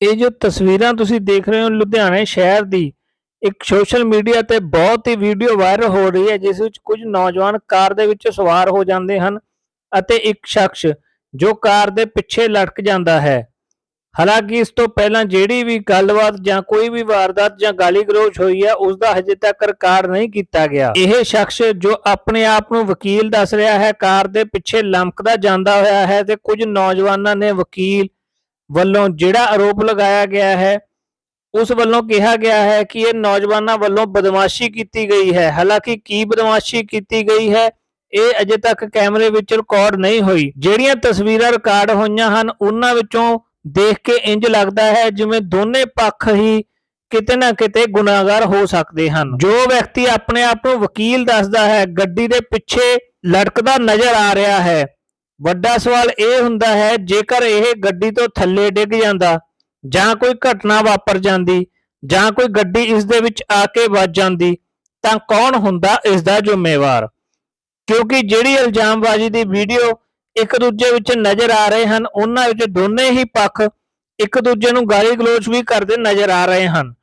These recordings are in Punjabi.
ਇਹ ਜੋ ਤਸਵੀਰਾਂ ਤੁਸੀਂ ਦੇਖ ਰਹੇ ਹੋ ਲੁਧਿਆਣੇ ਸ਼ਹਿਰ ਦੀ, ਇੱਕ ਸੋਸ਼ਲ ਮੀਡੀਆ ਤੇ ਬਹੁਤ ਹੀ ਵੀਡੀਓ ਵਾਇਰਲ ਹੋ ਰਹੀ ਹੈ, ਜਿਸ ਵਿੱਚ ਕੁਝ ਨੌਜਵਾਨ ਕਾਰ ਦੇ ਵਿੱਚ ਸਵਾਰ ਹੋ ਜਾਂਦੇ ਹਨ ਅਤੇ ਇੱਕ ਸ਼ਖਸ ਜੋ ਕਾਰ ਦੇ ਪਿੱਛੇ ਲਟਕ ਜਾਂਦਾ ਹੈ। ਹਾਲਾਂਕਿ ਇਸ ਤੋਂ ਪਹਿਲਾਂ ਜਿਹੜੀ ਵੀ ਗੱਲਬਾਤ ਜਾਂ ਕੋਈ ਵੀ ਵਾਰਦਾਤ ਜਾਂ ਗਾਲੀ ਗਲੋਚ ਹੋਈ ਹੈ, ਉਸ ਦਾ ਹਜੇ ਤੱਕ ਰਿਕਾਰਡ ਨਹੀਂ ਕੀਤਾ ਗਿਆ। ਇਹ ਸ਼ਖਸ ਜੋ ਆਪਣੇ ਆਪ ਨੂੰ ਵਕੀਲ ਦੱਸ ਰਿਹਾ ਹੈ, ਕਾਰ ਦੇ ਪਿੱਛੇ ਲਮਕਦਾ ਜਾਂਦਾ ਹੋਇਆ ਹੈ ਤੇ ਕੁਝ ਨੌਜਵਾਨਾਂ ਨੇ ਵਕੀਲ ਵੱਲੋਂ ਜਿਹੜਾ ਆਰੋਪ ਲਗਾਇਆ ਗਿਆ ਹੈ, ਉਸ ਵੱਲੋਂ ਕਿਹਾ ਗਿਆ ਹੈ ਕਿ ਇਹ ਨੌਜਵਾਨਾਂ ਵੱਲੋਂ ਬਦਮਾਸ਼ੀ ਕੀਤੀ ਗਈ ਹੈ। ਹਾਲਾਂਕਿ ਕੀ ਬਦਮਾਸ਼ੀ ਕੀਤੀ ਗਈ ਹੈ, ਇਹ ਅਜੇ ਤੱਕ ਕੈਮਰੇ ਵਿੱਚ ਰਿਕਾਰਡ ਨਹੀਂ ਹੋਈ। ਜਿਹੜੀਆਂ ਤਸਵੀਰਾਂ ਰਿਕਾਰਡ ਹੋਈਆਂ ਹਨ, ਉਹਨਾਂ ਵਿੱਚੋਂ ਦੇਖ ਕੇ ਇੰਜ ਲੱਗਦਾ ਹੈ ਜਿਵੇਂ ਦੋਨੇ ਪੱਖ ਹੀ ਕਿਤੇ ਨਾ ਕਿਤੇ ਗੁਨਾਹਗਾਰ ਹੋ ਸਕਦੇ ਹਨ। ਜੋ ਵਿਅਕਤੀ ਆਪਣੇ ਆਪ ਨੂੰ ਵਕੀਲ ਦੱਸਦਾ ਹੈ, ਗੱਡੀ ਦੇ ਪਿੱਛੇ ਲਟਕਦਾ ਨਜ਼ਰ ਆ ਰਿਹਾ ਹੈ। ਵੱਡਾ ਸਵਾਲ ਇਹ ਹੁੰਦਾ ਹੈ, ਜੇਕਰ ਇਹ ਗੱਡੀ ਤੋਂ ਥੱਲੇ ਡਿੱਗ ਜਾਂਦਾ, ਜਾਂ ਕੋਈ ਘਟਨਾ ਵਾਪਰ ਜਾਂਦੀ, ਜਾਂ ਕੋਈ ਗੱਡੀ ਇਸ ਦੇ ਵਿੱਚ ਆ ਕੇ ਵੱਜ ਜਾਂਦੀ, ਤਾਂ ਕੌਣ ਹੁੰਦਾ ਇਸ ਦਾ ਜ਼ਿੰਮੇਵਾਰ? ਕਿਉਂਕਿ ਜਿਹੜੀ ਇਲਜ਼ਾਮਬਾਜ਼ੀ ਦੀ ਵੀਡੀਓ ਇੱਕ ਦੂਜੇ ਵਿੱਚ ਨਜ਼ਰ ਆ ਰਹੇ ਹਨ, ਉਹਨਾਂ ਵਿੱਚ ਦੋਨੇ ਹੀ ਪੱਖ ਇੱਕ ਦੂਜੇ ਨੂੰ ਗਾਲੀ ਗਲੋਚ ਵੀ ਕਰਦੇ ਨਜ਼ਰ ਆ ਰਹੇ ਹਨ।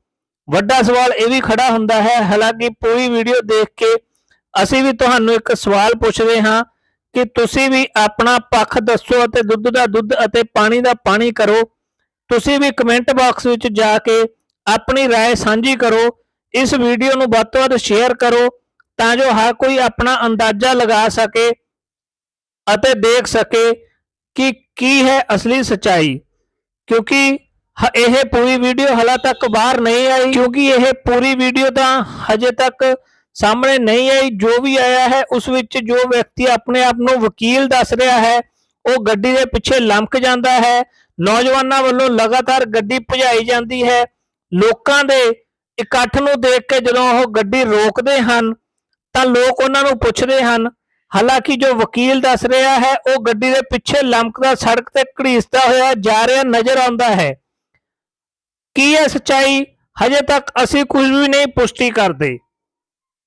ਵੱਡਾ ਸਵਾਲ ਇਹ ਵੀ ਖੜਾ ਹੁੰਦਾ ਹੈ, ਹਾਲਾਂਕਿ ਪੂਰੀ ਵੀਡੀਓ ਦੇਖ ਕੇ ਅਸੀਂ ਵੀ ਤੁਹਾਨੂੰ ਇੱਕ ਸਵਾਲ ਪੁੱਛਦੇ ਹਾਂ ਕਿ ਤੁਸੀਂ ਵੀ ਆਪਣਾ ਪੱਖ ਦੱਸੋ ਅਤੇ ਦੁੱਧ ਦਾ ਦੁੱਧ ਅਤੇ ਪਾਣੀ ਦਾ ਪਾਣੀ ਕਰੋ ਤੁਸੀਂ ਵੀ ਕਮੈਂਟ ਬਾਕਸ ਵਿੱਚ ਜਾ ਕੇ ਆਪਣੀ رائے ਸਾਂਝੀ ਕਰੋ ਇਸ ਵੀਡੀਓ ਨੂੰ ਵੱਧ ਤੋਂ ਵੱਧ ਸ਼ੇਅਰ ਕਰੋ ਤਾਂ ਜੋ ਹਰ ਕੋਈ ਆਪਣਾ ਅੰਦਾਜ਼ਾ ਲਗਾ ਸਕੇ ਅਤੇ ਦੇਖ ਸਕੇ ਕਿ ਕੀ ਹੈ ਅਸਲੀ ਸਚਾਈ ਕਿਉਂਕਿ ਹ- ਇਹ ਪੂਰੀ ਵੀਡੀਓ ਹਲਾ ਤੱਕ ਬਾਹਰ ਨਹੀਂ ਆਈ ਕਿਉਂਕਿ ਇਹ ਪੂਰੀ ਵੀਡੀਓ ਤਾਂ ਹਜੇ ਤੱਕ ਸਾਹਮਣੇ ਨਹੀਂ ਆਈ, ਜੋ ਵੀ ਆਇਆ ਹੈ, ਉਸ ਵਿੱਚ ਜੋ ਵਿਅਕਤੀ ਆਪਣੇ ਆਪ ਨੂੰ ਵਕੀਲ ਦੱਸ ਰਿਹਾ ਹੈ, ਉਹ ਗੱਡੀ ਦੇ ਪਿੱਛੇ ਲੰਮਕ ਜਾਂਦਾ ਹੈ। ਨੌਜਵਾਨਾਂ ਵੱਲੋਂ ਲਗਾਤਾਰ ਗੱਡੀ ਭਜਾਈ ਜਾਂਦੀ ਹੈ। ਲੋਕਾਂ ਦੇ ਇਕੱਠ ਨੂੰ ਦੇਖ ਕੇ ਜਦੋਂ ਉਹ ਗੱਡੀ ਰੋਕਦੇ ਹਨ, ਤਾਂ ਲੋਕ ਉਹਨਾਂ ਨੂੰ ਪੁੱਛਦੇ ਹਨ। ਹਾਲਾਂਕਿ ਜੋ ਵਕੀਲ ਦੱਸ ਰਿਹਾ ਹੈ, ਉਹ ਗੱਡੀ ਦੇ ਪਿੱਛੇ ਲੰਮਕਦਾ ਸੜਕ ਤੇ ਘੜੀਸਦਾ ਹੋਇਆ ਜਾ ਰਿਹਾ ਨਜ਼ਰ ਆਉਂਦਾ ਹੈ। ਕੀ ਹੈ ਸੱਚਾਈ? ਹਜੇ ਤੱਕ ਅਸੀਂ ਕੁਝ ਵੀ ਨਹੀਂ ਪੁਸ਼ਟੀ ਕਰਦੇ।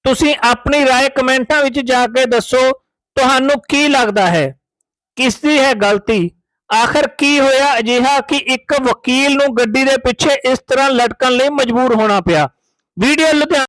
ਤੁਸੀਂ ਆਪਣੀ رائے ਕਮੈਂਟਾਂ ਵਿੱਚ ਜਾ ਕੇ ਦੱਸੋ ਤੁਹਾਨੂੰ ਕੀ ਲੱਗਦਾ ਹੈ ਕਿਸ ਦੀ ਹੈ ਗਲਤੀ ਆਖਰ ਕੀ ਹੋਇਆ ਅਜਿਹਾ ਕਿ ਇੱਕ ਵਕੀਲ ਨੂੰ ਗੱਡੀ ਦੇ ਪਿੱਛੇ ਇਸ ਤਰ੍ਹਾਂ ਲਟਕਣ ਲਈ ਮਜਬੂਰ ਹੋਣਾ ਪਿਆ ਵੀਡੀਓ ਲੁਧਿਆਣਾ